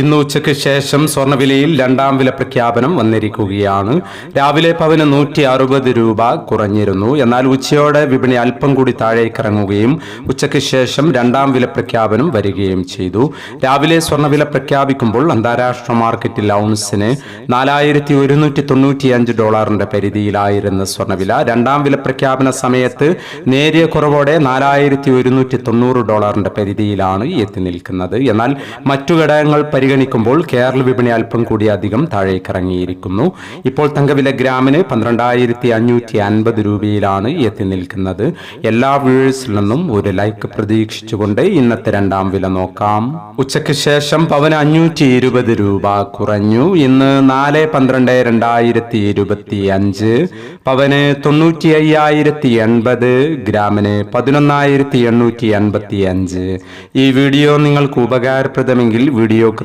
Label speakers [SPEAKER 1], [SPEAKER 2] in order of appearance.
[SPEAKER 1] ഇന്ന് ഉച്ചയ്ക്ക് ശേഷം സ്വർണവിലയിൽ രണ്ടാം വില പ്രഖ്യാപനം വന്നിരിക്കുകയാണ്. രാവിലെ പവന് നൂറ്റി അറുപത് രൂപ കുറഞ്ഞിരുന്നു. എന്നാൽ ഉച്ചയോടെ വിപണി അല്പം കൂടി താഴേക്കിറങ്ങുകയും ഉച്ചയ്ക്ക് ശേഷം രണ്ടാം വില പ്രഖ്യാപനം വരികയും ചെയ്തു. രാവിലെ സ്വർണവില പ്രഖ്യാപിക്കുമ്പോൾ അന്താരാഷ്ട്ര മാർക്കറ്റിൽ ഔൺസിന് നാലായിരത്തി ഒരുന്നൂറ്റി തൊണ്ണൂറ്റി അഞ്ച് ഡോളറിന്റെ പരിധിയിലായിരുന്നു സ്വർണവില രണ്ടാം വില പ്രഖ്യാപന സമയത്ത് നേരിയ കുറവോടെ നാലായിരത്തി ഒരുന്നൂറ്റി തൊണ്ണൂറ് ഡോളറിന്റെ പരിധിയിലാണ് എത്തി നിൽക്കുന്നത്. എന്നാൽ മറ്റു ഘടകങ്ങൾ പരിഗണിക്കുമ്പോൾ കേരള വിപണി അല്പം കൂടി അധികം താഴേക്കിറങ്ങിയിരിക്കുന്നു. ഇപ്പോൾ തങ്കവില ഗ്രാമിന് പന്ത്രണ്ടായിരത്തി അഞ്ഞൂറ്റി അൻപത് രൂപയിലാണ് എത്തി നിൽക്കുന്നത്. എല്ലാ വ്യൂവേഴ്സിൽ നിന്നും ഒരു ലൈക്ക് പ്രതീക്ഷിച്ചുകൊണ്ട് ഇന്നത്തെ രണ്ടാം വില നോക്കാം. ഉച്ചയ്ക്ക് ശേഷം പവന് അഞ്ഞൂറ്റി ഇരുപത് രൂപ കുറഞ്ഞു. ഇന്ന് നാല് പന്ത്രണ്ട് രണ്ടായിരത്തി ഇരുപത്തി അഞ്ച് പവന് തൊണ്ണൂറ്റി അയ്യായിരത്തി എൺപത് ഗ്രാമിന് പതിനൊന്നായിരത്തി എണ്ണൂറ്റി എൺപത്തി അഞ്ച് ഈ വീഡിയോ നിങ്ങൾക്ക് ഉപകാരപ്രദമെങ്കിൽ വീഡിയോക്ക്